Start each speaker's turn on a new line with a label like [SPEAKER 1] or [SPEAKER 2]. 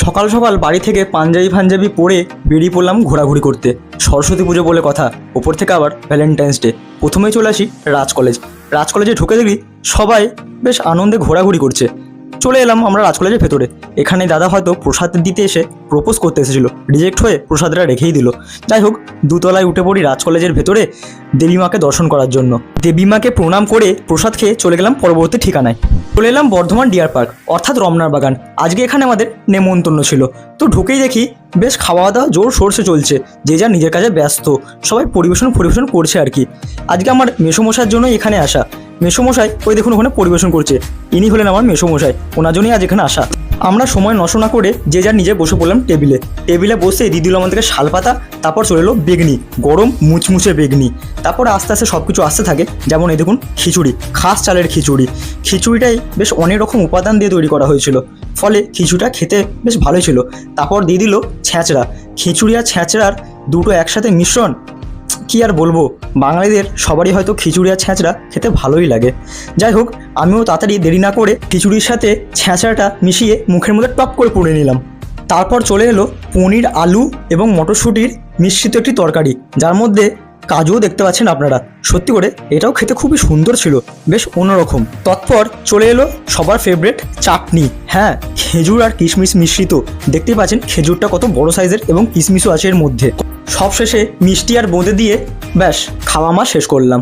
[SPEAKER 1] সকাল সকাল বাড়ি থেকে পাঞ্জাবি ফাঞ্জাবি পরে বেরিয়ে পড়লাম ঘোরাঘুরি করতে। সরস্বতী পুজো বলে কথা, ওপর থেকে আবার ভ্যালেন্টাইন্স ডে প্রথমেই চলে আসি রাজ কলেজ। রাজ কলেজে ঢুকে দেখি সবাই বেশ আনন্দে ঘোরাঘুরি করছে। চলে এলাম আমরা রাজ কলেজের ভেতরে। এখানে দাদা হয়তো প্রসাদ দিতে এসে প্রপোজ করতে এসেছিল। রিজেক্ট হয়ে প্রসাদটা রেখেই দিল। যাই হোক, দুতলায় উঠে পড়ি রাজ কলেজের ভেতরে দেবী মাকে দর্শন করার জন্য। দেবী মাকে প্রণাম করে প্রসাদ খেয়ে চলে গেলাম পরবর্তী ঠিকানায়। চলে এলাম বর্ধমান ডিয়ার পার্ক অর্থাৎ রমনার বাগান। আজকে এখানে আমাদের নেমন্তন্ন ছিল। তো ঢুকেই দেখি বেশ খাওয়া দাওয়া জোর সোর্সে চলছে। যে যা নিজের কাজে ব্যস্ত। সবাই পরিবেশন পরিবেশন করছে আর কি। আজকে আমার মেসোমশাইয়ের জন্য এখানে আসা। মেসোমশাই, ওই দেখুন ওখানে পরিবেশন করছে। ইনি হলেন আমার মেসোমশাই, ওনার জন্যই আজ এখানে আসা। আমরা সময় নষ্ট না করে যে যার নিজে বসে পড়লাম টেবিলে। টেবিলে বসে দিয়ে দিল আমাদেরকে শালপাতা তারপর চলে এলো বেগনি, গরম মুচমুচে বেগনি। তারপর আস্তে আস্তে সব কিছু আসতে থাকে, যেমন এই দেখুন খিচুড়ি, খাস চালের খিচুড়ি। খিচুড়িটাই বেশ অনেক রকম উপাদান দিয়ে তৈরি করা হয়েছিল, ফলে খিচুড়িটা খেতে বেশ ভালোই ছিল। তারপর দিয়ে দিল ছ্যাঁচড়া। খিচুড়ি আর ছ্যাঁচড়ার দুটো একসাথে মিশ্রণ, কি আর বলব? বাঙালিদের সবারই হয়তো খিচুড়ি আর ছ্যাঁচড়া খেতে ভালোই লাগে। যাই হোক, আমিও তাড়াতাড়ি দেরি না করে খিচুড়ির সাথে ছ্যাঁচড়াটা মিশিয়ে মুখের মধ্যে টপ করে পুড়ে নিলাম। তারপর চলে এলো পনির, আলু এবং মটরশুঁটির মিশ্রিত একটি তরকারি, যার মধ্যে কাজুও দেখতে পাচ্ছেন আপনারা। সত্যি করে, এটাও খেতে খুবই সুন্দর ছিল, বেশ অন্যরকম। তৎপর চলে এলো সবার ফেভারেট চাটনি। হ্যাঁ খেজুর আর কিশমিশ মিশ্রিত। দেখতে পাচ্ছেন, খেজুরটা কত বড় সাইজের এবং কিশমিশও আছে এর মধ্যে। সবশেষে মিষ্টি আর বোঁদে দিয়ে ব্যাস, খাওয়া আমার শেষ করলাম।